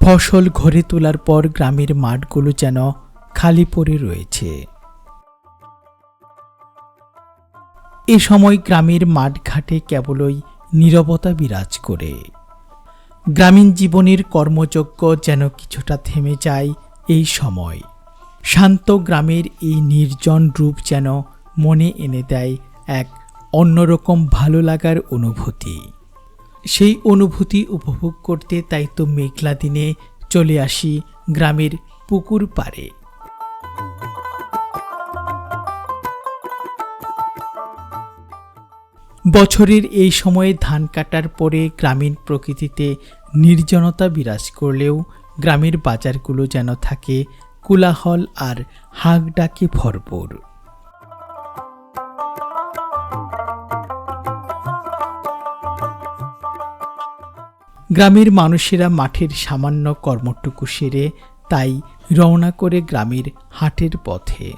ফসল ঘরে তোলার পর গ্রামের মাঠগুলো যেন খালি পড়ে রয়েছে। এ সময় গ্রামের মাঠঘাটে কেবলই নীরবতা বিরাজ করে। গ্রামীণ জীবনের কর্মযজ্ঞ যেন কিছুটা থেমে যায় এই সময়। শান্ত গ্রামের এই নির্জন রূপ যেন মনে এনে দেয় এক অন্যরকম ভালো লাগার অনুভূতি। সেই অনুভূতি উপভোগ করতে তাই তো মেঘলা দিনে চলে আসি গ্রামের পুকুর পাড়ে। বছরের এই সময়ে ধান কাটার পরে গ্রামীণ প্রকৃতিতে নির্জনতা বিরাজ করলেও গ্রামের বাজারগুলো যেন থাকে কোলাহল আর হাঁক ডাকে ভরপুর। গ্রামের মানুষেরা মাঠের সামান্য কর্মটুকু সেরে তাই রওনা করে গ্রামের হাটের পথে।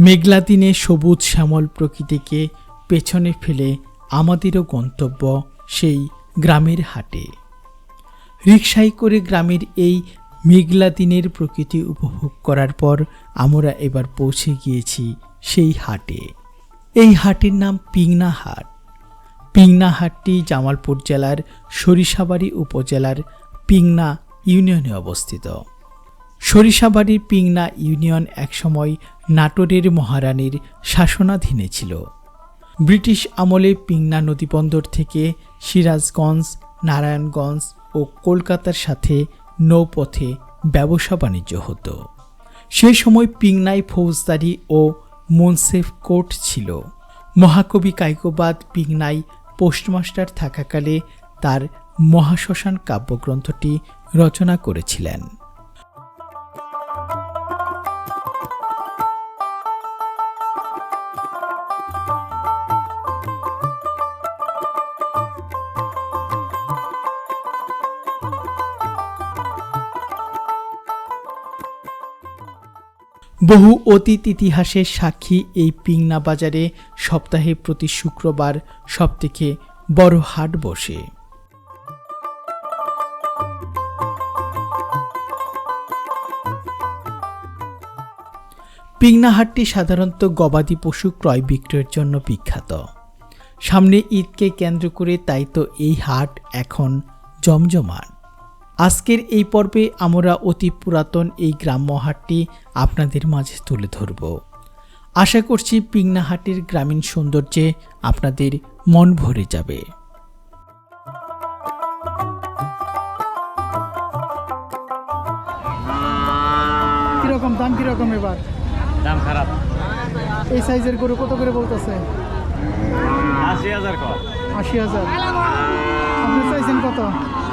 মেঘলা দিনে সবুজ শ্যামল প্রকৃতিকে পেছনে ফেলে আমাদেরও গন্তব্য সেই গ্রামের হাটে। রিকশায় করে গ্রামের এই মেঘলা দিনের প্রকৃতি উপভোগ করার পর আমরা এবার পৌঁছে গিয়েছি সেই হাটে। এই হাটের নাম পিংনা হাট। পিংনা হাটটি জামালপুর জেলার সরিষাবাড়ি উপজেলার পিংনা ইউনিয়নে অবস্থিত। সরিষাবাড়ির পিংনা ইউনিয়ন একসময় নাটোরের মহারানীর শাসনাধীনে ছিল। ব্রিটিশ আমলে পিংনা নদীবন্দর থেকে সিরাজগঞ্জ, নারায়ণগঞ্জ ও কলকাতার সাথে নৌপথে ব্যবসা বাণিজ্য হতো। সেই সময় পিংনায় ফৌজদারি ও মুন্সেফ কোর্ট ছিল। মহাকবি কাইকোবাদ পিংনায় পোস্টমাস্টার থাকাকালে তার মহাশ্মশান কাব্যগ্রন্থটি রচনা করেছিলেন। বহু অতীত ইতিহাসের সাক্ষী এই পিংনা বাজারে সপ্তাহে প্রতি শুক্রবার সবথেকে বড় হাট বসে। পিংনা হাটটি সাধারণত গবাদি পশু ক্রয় বিক্রয়ের জন্য বিখ্যাত। সামনে ঈদকে কেন্দ্র করে তাই তো এই হাট এখন জমজমাট। আজকের এই পর্বে আমরা অতি পুরাতন এই গ্রাম্য হাটটি আপনাদের মাঝে তুলে ধরব। আশা করছি পিংনাহাটির গ্রামীণ সৌন্দর্যে আপনাদের মন ভরে যাবে। কীরকম দাম কীরকম এবার? দাম খারাপ। এই সাইজের গরু কত করে বলতেছে? আশি হাজার আশি হাজার। আপনি চাইছেন কত?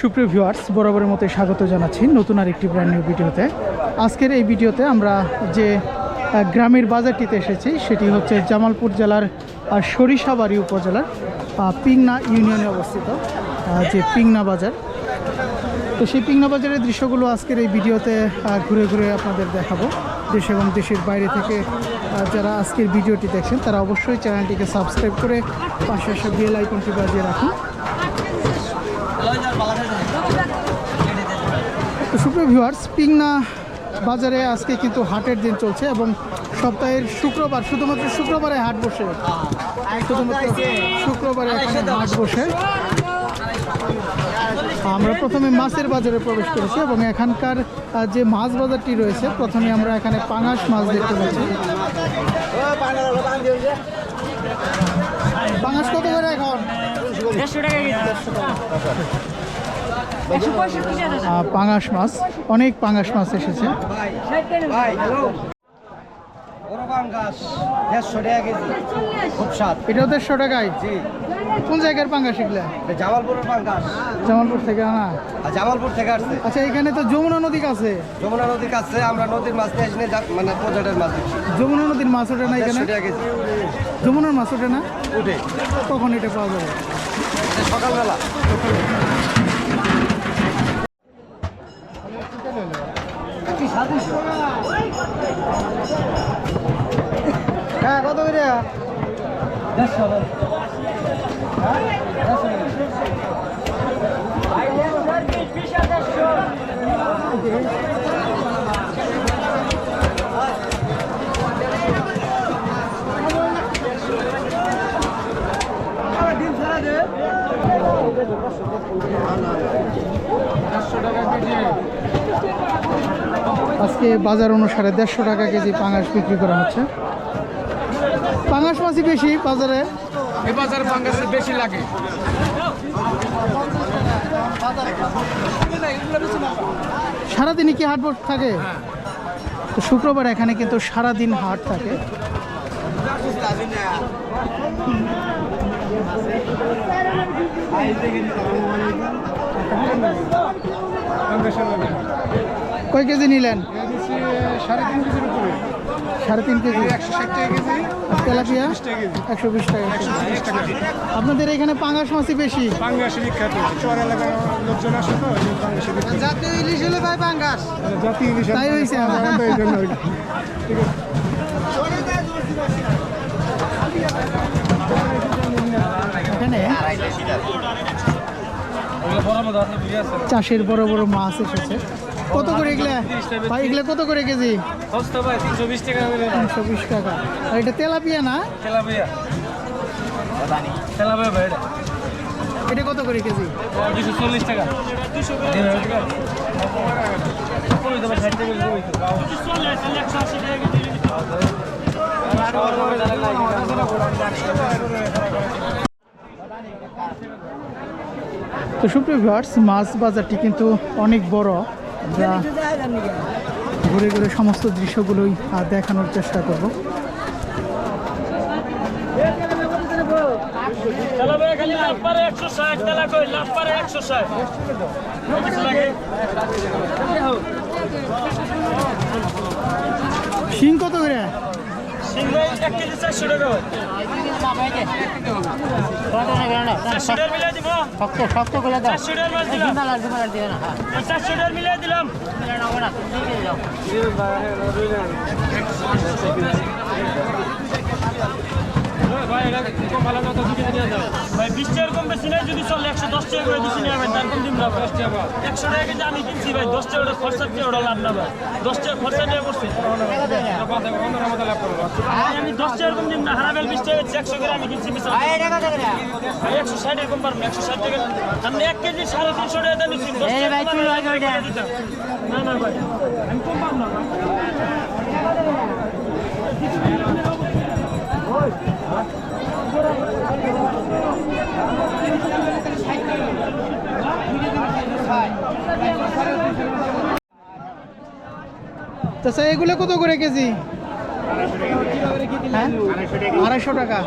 সুপ্রিয় ভিউয়ার্স, বরাবরের মতো স্বাগত জানাচ্ছি নতুন আর একটি ব্র্যান্ড নিউ ভিডিওতে। আজকের এই ভিডিওতে আমরা যে গ্রামের বাজারটিতে এসেছি, সেটি হচ্ছে জামালপুর জেলার সরিষাবাড়ি উপজেলার পিংনা ইউনিয়নে অবস্থিত যে পিংনা বাজার। তো সেই পিংনা বাজারের দৃশ্যগুলো আজকের এই ভিডিওতে ঘুরে ঘুরে আপনাদের দেখাবো। দেশ এবং দেশের বাইরে থেকে যারা আজকের ভিডিওটি দেখছেন, তারা অবশ্যই চ্যানেলটিকে সাবস্ক্রাইব করে পাশে আসা বেল আইকনটি বাজিয়ে রাখুন। সুপ্রিয় ভিউয়ার্স পিংনা বাজারে আজকে কিন্তু হাটের দিন চলছে এবং সপ্তাহের শুক্রবার, শুধুমাত্র শুক্রবারে হাট বসে। শুধুমাত্র শুক্রবারে হাট বসে। আমরা প্রথমে মাছের বাজারে প্রবেশ করেছি এবং এখানকার যে মাছ বাজারটি রয়েছে প্রথমে আমরা এখানে পাঙাশ মাছ দেখতে পাচ্ছি। পাঙাশ কত করে এখন? পাঙাশ মাছ অনেক পাঙাশ মাছ এসেছে। এটাও দেড়শো টাকায়? জি। কোন জায়গার এগুলা? এটা জামালপুরের পাঙ্গাস। জামালপুর থেকে আনা আর জামালপুর থেকে আসছে। আচ্ছা এখানে তো যমুনা নদী কাছে। যমুনা নদীর কাছে আমরা নদীর মাছ নিয়ে আসলে মানে পর্যটনের মাছ যমুনা নদীর মাছ ওঠে না এখানে? দেড়শো টাকা যমুনার মাছ ওঠে না? উঠে কখন এটা পাওয়া যাবে? সকালবেলা। হ্যাঁ কত করে? দেড়শো। আজকে বাজার অনুসারে দেড়শো টাকা কেজি পাঙাশ বিক্রি করা হচ্ছে। পাঙাশ মাছই বেশি বাজারে। এ বাজার বাংলাদেশে বেশি লাগে। সারাদিনই কি হাট থাকে? তো শুক্রবার এখানে কিন্তু সারাদিন হাট থাকে। কয় কেজি নিলেন? সাড়ে তিন কেজির উপরে। সাড়ে তিন কেজি। তেলাপিয়া একশো বিশ টাকা। আপনাদের এখানে পাঙাশ মাছই বেশি? বিখ্যাত। চর এলাকার লোকজন আসে তো জাতীয় ইলিশ হলে ভাই পাঙ্গাস। ইলিশ তাই হয়েছে চাষের বড় বড় মাছ এসেছে। কত করে এগুলা? ভাই এগুলা কত করে কেজি? সস্তা ভাই তিনশো বিশ টাকা করে তিনশো বিশ টাকা। আর এটা তেলাপিয়া না? তেলাপিয়া। তেলাপিয়া ভাই এটা। এটা কত করে কেজি? দুশো চল্লিশ টাকা। দুশো টাকা তো সুপ্রিয় ভিউয়ার্স মাছ বাজারটি কিন্তু অনেক বড়। ঘুরে ঘুরে সমস্ত দৃশ্যগুলোই দেখানোর চেষ্টা করব। সিং কত করে? এক কেজি চারশো টাকা। ভাই ভাই বিশ টাকার কম বেশি নাই যদি চলে একশো দশ টাকা করে দিচ্ছি না ভাই তার কম দিন না দশ টাকা একশো টাকা কেজি আমি কিনছি ভাই দশ টাকা ওটা খরচা দিয়ে ওটা লাভ না ভাই। দশ টাকা খরচা নিয়ে করছি। আমি দশ টাকার কম দিন না হারাবেল বিশ টাকা একশো করে আমি কিনছি বিশ ভাই একশো ষাট এরকম পারবেন একশো ষাট টাকা। আপনি এক কেজি সাড়ে তিনশো টাকা নিচ্ছি আমি ভাই আমি কম না ভাই। এগুলো কত করে কেজি? হ্যাঁ? আড়াইশো টাকা।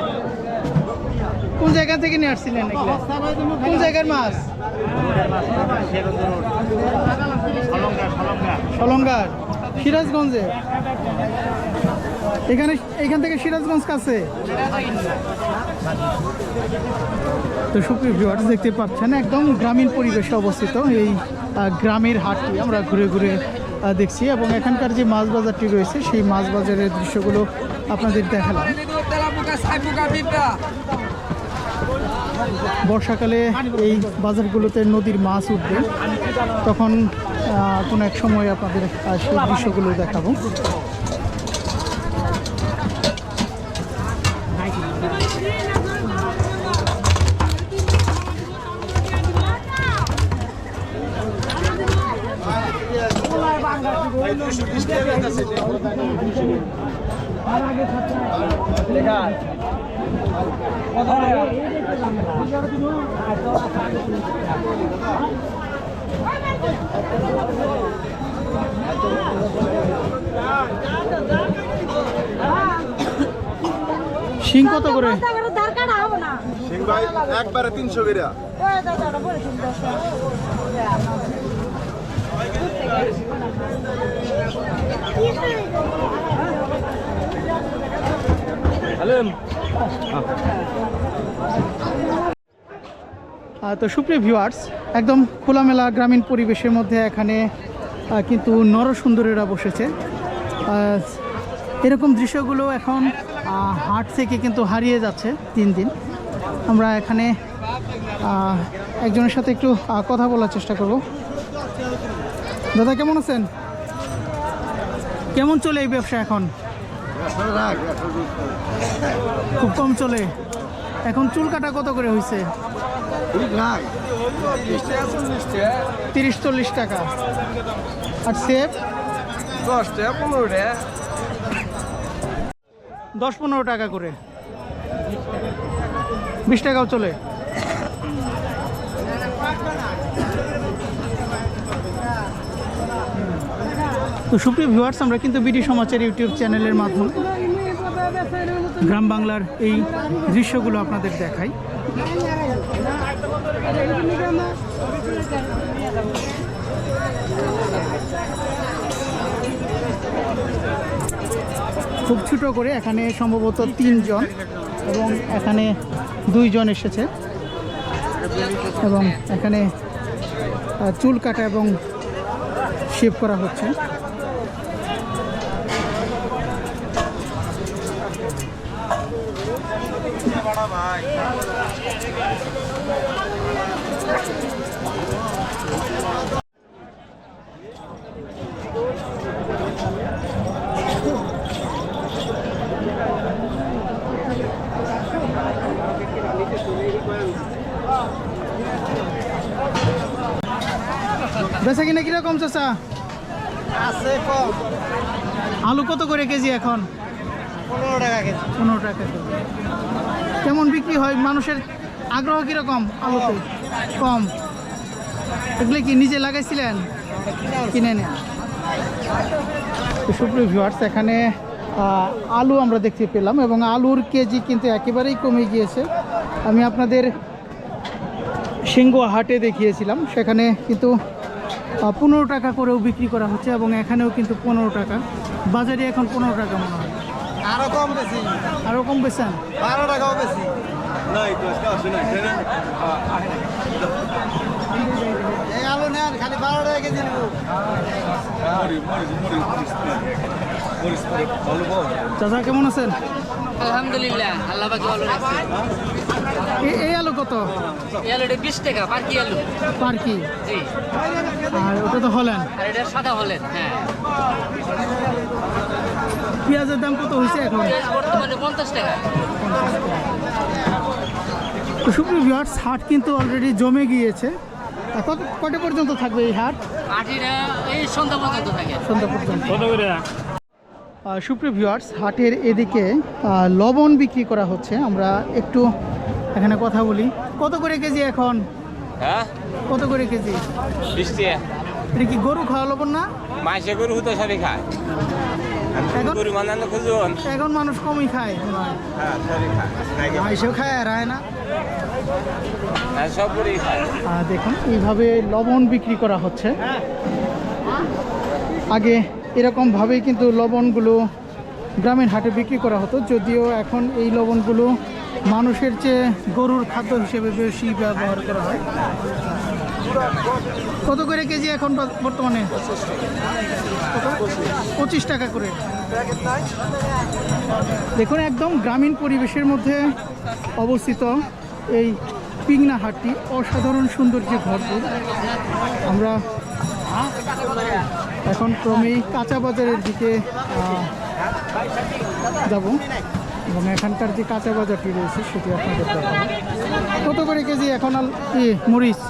কোন জায়গা থেকে নিয়ে আসছিলেন কোন জায়গার মাছ? সলঙ্গার, সিরাজগঞ্জে। এখানে, এখান থেকে সিরাজগঞ্জ কাছে? তো সুপ্রিয় ভিউয়ার্স দেখতে পাচ্ছেন, একদম গ্রামীণ পরিবেশে অবস্থিত এই গ্রামের হাটটি। আমরা ঘুরে ঘুরে দেখছি এবং এখানকার যে মাছ বাজারটি রয়েছে, সেই মাছ বাজারের দৃশ্যগুলো আপনাদের দেখালাম। বর্ষাকালে এই বাজারগুলোতে নদীর মাছ উঠবে। তখন কোনো এক সময় আপনাদের সেই দৃশ্যগুলো দেখাবো। শিং কত করে? ভাই একবারে তো সুপ্রিয় ভিউয়ার্স একদম খোলামেলা গ্রামীণ পরিবেশের মধ্যে এখানে কিন্তু নরসুন্দরীরা বসেছে। এরকম দৃশ্যগুলো এখন হাট থেকে কিন্তু হারিয়ে যাচ্ছে দিন দিন। আমরা এখানে একজনের সাথে একটু কথা বলার চেষ্টা করব। দাদা, কেমন আছেন? কেমন চলে এই ব্যবসা এখন? খুব কম চলে। এখন চুল কাটা কত করে হয়েছে তিরিশ চল্লিশ টাকা। আর সেব? দশটা পনেরোটা দশ পনেরো টাকা করে। বিশ টাকাও চলে। তো সুপ্রিয় ভিউয়ার্স আমরা কিন্তু বিডি সমাচার ইউটিউব চ্যানেলের মাধ্যমে গ্রাম বাংলার এই দৃশ্যগুলো আপনাদের দেখাই। খুব ছোট করে, এখানে সম্ভবত তিনজন এবং এখানে দুইজন এসেছে। এবং এখানে চুল কাটা এবং শেভ করা হচ্ছে। বেচা কিনা কীরকম চাচা? আছে কম। আলু কত করে কেজি এখন? পনেরো টাকা কেজি। পনেরো টাকা কেজি। কেমন বিক্রি হয়? মানুষের আগ্রহ কীরকম আলুতে? কম। এগুলো কি নিজে লাগাইছিলেন? কিনে নেন। সুপ্রিয় ভিউয়ার্স এখানে আলু আমরা দেখতে পেলাম এবং আলুর কেজি কিন্তু একেবারেই কমে গিয়েছে। আমি আপনাদের সিংহ হাটে দেখিয়েছিলাম। সেখানে কিন্তু পনেরো টাকা করেও বিক্রি করা হচ্ছে এবং এখানেও কিন্তু পনেরো টাকা। বাজারে এখন পনেরো টাকা মনে হয়। আরও কম বেশি। আরও কম বেছেন বারো টাকাও বেশি। এই আলু নেন খালি বারো টাকা কেজি চাচা কেমন আছেন? আলহামদুলিল্লাহ আল্লাহ ভালো রাখছে। এ- এই আলু কত? এই আলুটা বিশ টাকা পার আলু। পার কি জি। আর ওটা তো হলেন। আর এটা সাদা হলেন হ্যাঁ। পেঁয়াজের দাম কত হয়েছে এখন? পেঁয়াজ বর্তমানে পঞ্চাশ টাকা। সুপ্রিয় ভিউয়ার্স হাট কিন্তু অলরেডি জমে গিয়েছে। কত কটা পর্যন্ত থাকবে এই হাট? এই সন্ধ্যা পর্যন্ত থাকে। সন্ধ্যা পর্যন্ত। সুপ্রিয় ভিউয়ার্স হাটের এদিকে লবণ বিক্রি করা হচ্ছে। আমরা একটু এখানে কথা বলি। কত করে কেজি এখন? হ্যাঁ? কত করে কেজি? বৃষ্টি। এটা কি গরু খাওয়া লবণ না? মাসে গরু হতো সবই খায়। এখন গরু মানানো খুঁজুন এখন মানুষ কমই খায়। হ্যাঁ সবই খায়। মাইসেও খায় আর হয় না। হ্যাঁ সব গরুই খায়। দেখুন এইভাবে লবণ বিক্রি করা হচ্ছে। আগে এরকমভাবেই কিন্তু লবণগুলো গ্রামীণ হাটে বিক্রি করা হতো যদিও এখন এই লবণগুলো মানুষের চেয়ে গরুর খাদ্য হিসেবে বেশি ব্যবহার করা হয়। কত করে কেজি এখন বর- বর্তমানে? পঁচিশ টাকা করে। দেখুন, একদম গ্রামীণ পরিবেশের মধ্যে অবস্থিত এই পিংনা হাটটি অসাধারণ সৌন্দর্যে ভরপুর। আমরা এখন ক্রমেই কাঁচা বাজারের দিকে যাব। এবং এখানকার যে কাঁচা বাজারটি রয়েছে সেটি আপনাদের কত করে কেজি এখন মরিচ?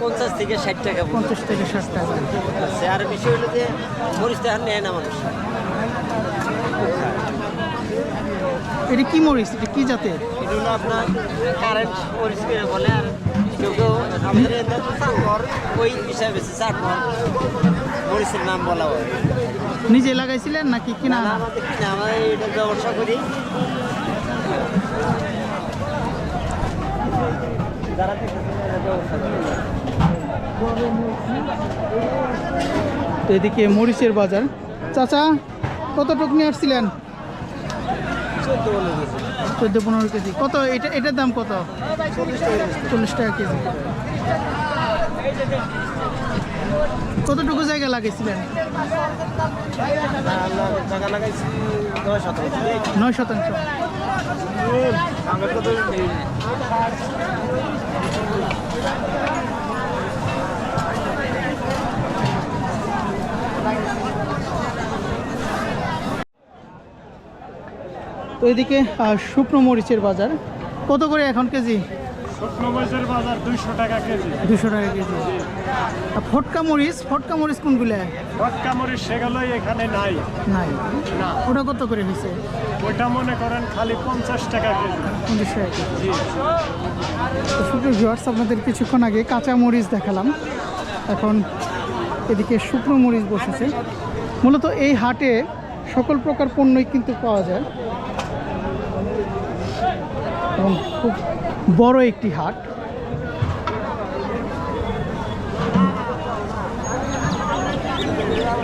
পঞ্চাশ থেকে ষাট টাকা পঞ্চাশ থেকে ষাট টাকা। আর বেশি হলে যে মরিচ তো এখন নেয় না মানুষ। এটা কি মরিচ? এটা কি জাতের? এটা হলো আপনার কারেন্ট পরিষ্কার বলে আর কেউ কেউ আমাদের ওই হিসাবে চাকর মরিচের নাম বলা হয়। নিজে লাগাইছিলেন নাকি কিনা? আমাদের কিনা আমরা এটা ব্যবসা করি যারা দেখতেছেন এরা ব্যবসা করি এদিকে মরিচের বাজার। চাচা, কত টুক নিয়ে আসছিলেন? চোদ্দ পনেরো কেজি। কত? এটা এটার দাম কত? চল্লিশ টাকা কেজি। কতটুকু জায়গা লাগাইছিলেন? শতাংশ নয় শতাংশ। তো এদিকে শুকনো মরিচের বাজার। কত করে এখন কেজি? দুইশো টাকা কেজি। দুশো টাকা কেজি। ফটকা মরিচ ফটকা মরিচ কোনগুলো? মরিচ এখানে নাই। নাই। ওটা কত করে হয়েছে? মনে করেন খালি পঞ্চাশ টাকা কেজি। পঞ্চাশ টাকা কেজি। তো শুকনো আপনাদের কিছুক্ষণ আগে কাঁচা মরিচ দেখালাম। এখন এদিকে শুকনো মরিচ বসেছে। মূলত এই হাটে সকল প্রকার পণ্যই কিন্তু পাওয়া যায়। এবং খুব বড় একটি হাট।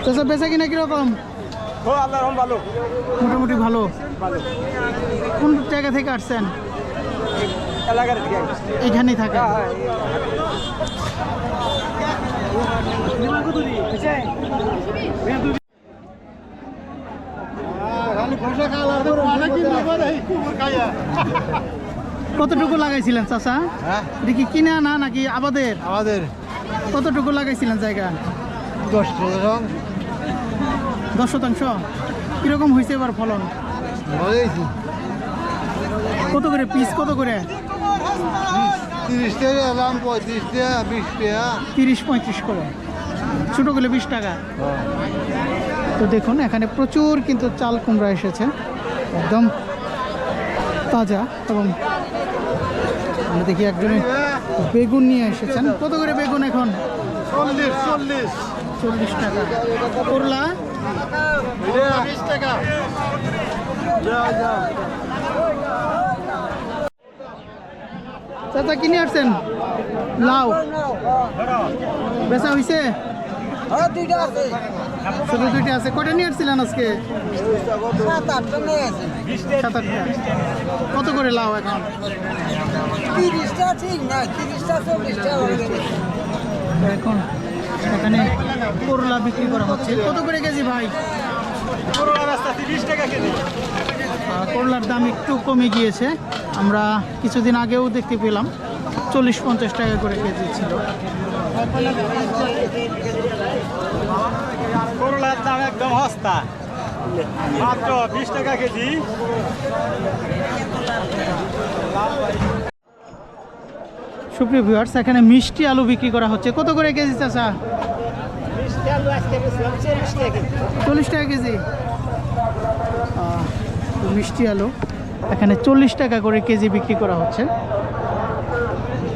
চাষা বেচা কিনা কীরকম? মোটামুটি ভালো। ভালো। কোন জায়গা থেকে আসছেন? এখানেই থাকে কতটুকু লাগাইছিলেন চাচা? দেখি কি কিনা না নাকি আবাদের? আমাদের কতটুকু লাগাইছিলেন জায়গা? দশ শতাংশ। দশ শতাংশ? কীরকম হয়েছে এবার ফলন? কত করে পিস কত করে? তিরিশ টাকা দাম পঁয়ত্রিশ টাকা বিশ টাকা। তিরিশ পঁয়ত্রিশ করে। ছোটো গুলো বিশ টাকা। তো দেখুন এখানে প্রচুর কিন্তু চাল কুমড়া এসেছে। একদম তাজা এবং আমরা দেখি একজনে বেগুন নিয়ে এসেছেন। কত করে বেগুন এখন? চল্লিশ চল্লিশ। চল্লিশ টাকা। করলা? বিশ টাকা চাচা কিনে আসছেন? লাউ। বেচা হয়েছে শুধু দুইটা আছে। কটা নিয়ে আসছিলেন আজকে? সাত আটটা কত করে লাউ এখন? তিরিশটা ঠিক না তিরিশটা চল্লিশটা এখন এখানে করলা বিক্রি করা হচ্ছে। কত করে কেজি ভাই? করলার দাম একটু কমে গিয়েছে। আমরা কিছুদিন আগেও দেখতে পেলাম। চল্লিশ পঞ্চাশ টাকা করে কেজি ছিল। সস্তা। মাত্র বিশ টাকা কেজি। সুপ্রিয় ভিউয়ার্স এখানে মিষ্টি আলু বিক্রি করা হচ্ছে। কত করে কেজি চাচা? চল্লিশ টাকা কেজি। মিষ্টি আলু। এখানে চল্লিশ টাকা করে কেজি বিক্রি করা হচ্ছে।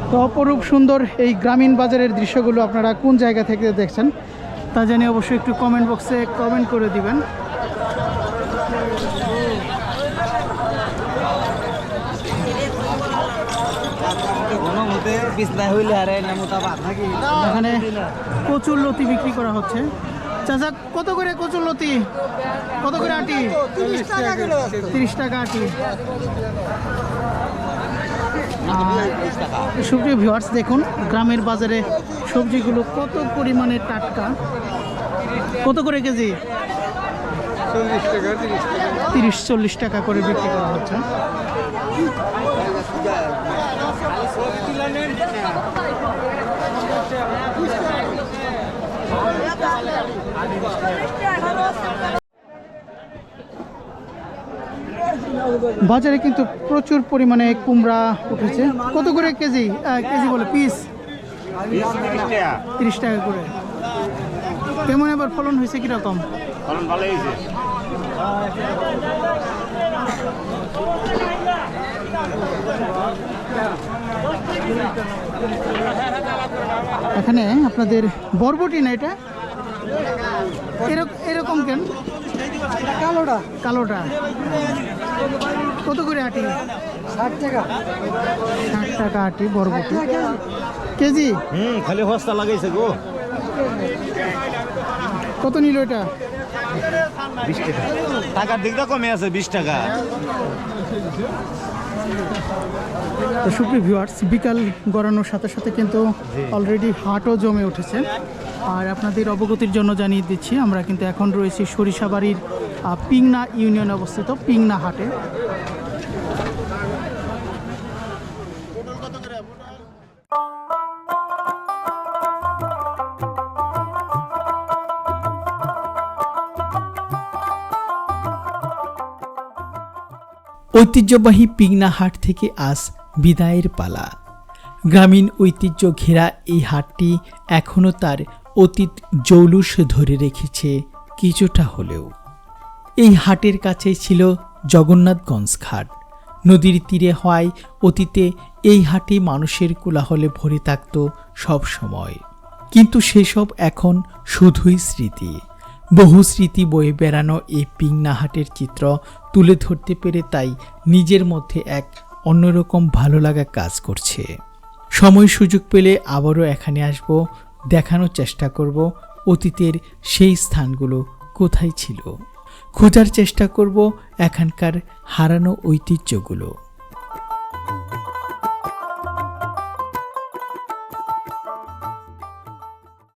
তো অপরূপ সুন্দর এই গ্রামীণ বাজারের দৃশ্যগুলো আপনারা কোন জায়গা থেকে দেখছেন? তা জানি অবশ্যই একটু কমেন্ট বক্সে কমেন্ট করে দিবেন। এখানে কচুর লতি বিক্রি করা হচ্ছে। চাচা, কত করে কচুর লতি? কত করে আটি? তিরিশ টাকা আটি। সুপ্রিয় ভিউয়ার্স দেখুন, গ্রামের বাজারে সবজিগুলো কত পরিমাণে টাটকা? কত করে কেজি? তিরিশ চল্লিশ টাকা করে বিক্রি করা হচ্ছে। বাজারে কিন্তু প্রচুর পরিমাণে কুমড়া উঠেছে। কত করে কেজি? কেজি বলে পিস? তিরিশ টাকা করে। কেমন এবার ফলন হয়েছে কীরকম? ফলন ভালো হয়েছে। এখানে আপনাদের বরবটি না এটা? এরকম কেন? কালোটা। কালোটা। কত করে আটি ষাট টাকা। আটি বরবটি। কেজি? হুম খালি হস্তা লাগাইছে গো। কত নিল এটা? বিশ টাকা। টাকার দিকটা কমে আছে বিশ টাকা। তো সুপ্রিয় ভিউয়ার্স বিকাল গড়ানোর সাথে সাথে কিন্তু অলরেডি হাটও জমে উঠেছে। আর আপনাদের অবগতির জন্য জানিয়ে দিচ্ছি আমরা কিন্তু এখন রয়েছি সরিষাবাড়ির পিংনা ইউনিয়নে অবস্থিত পিংনা হাটে। ঐতিহ্যবাহী পিগনা হাট থেকে আজ বিদায়ের পালা। গ্রামীণ ঐতিহ্য ঘেরা এই হাটটি এখনও তার অতীত জৌলুস ধরে রেখেছে কিছুটা হলেও। এই হাটের কাছে ছিল জগন্নাথগঞ্জ ঘাট। নদীর তীরে হওয়ায় অতীতে এই হাটে মানুষের কোলাহলে ভরে থাকত সব সময় কিন্তু সেসব এখন শুধুই স্মৃতি। বহু স্মৃতি বয়ে বেড়ানো এই পিংনা হাটের চিত্র তুলে ধরতে পেরে তাই নিজের মধ্যে এক অন্যরকম ভালো লাগা কাজ করছে। সময় সুযোগ পেলে আবারও এখানে আসব, দেখানোর চেষ্টা করব অতীতের সেই স্থানগুলো কোথায় ছিল। খোঁজার চেষ্টা করব এখানকার হারানো ঐতিহ্যগুলো।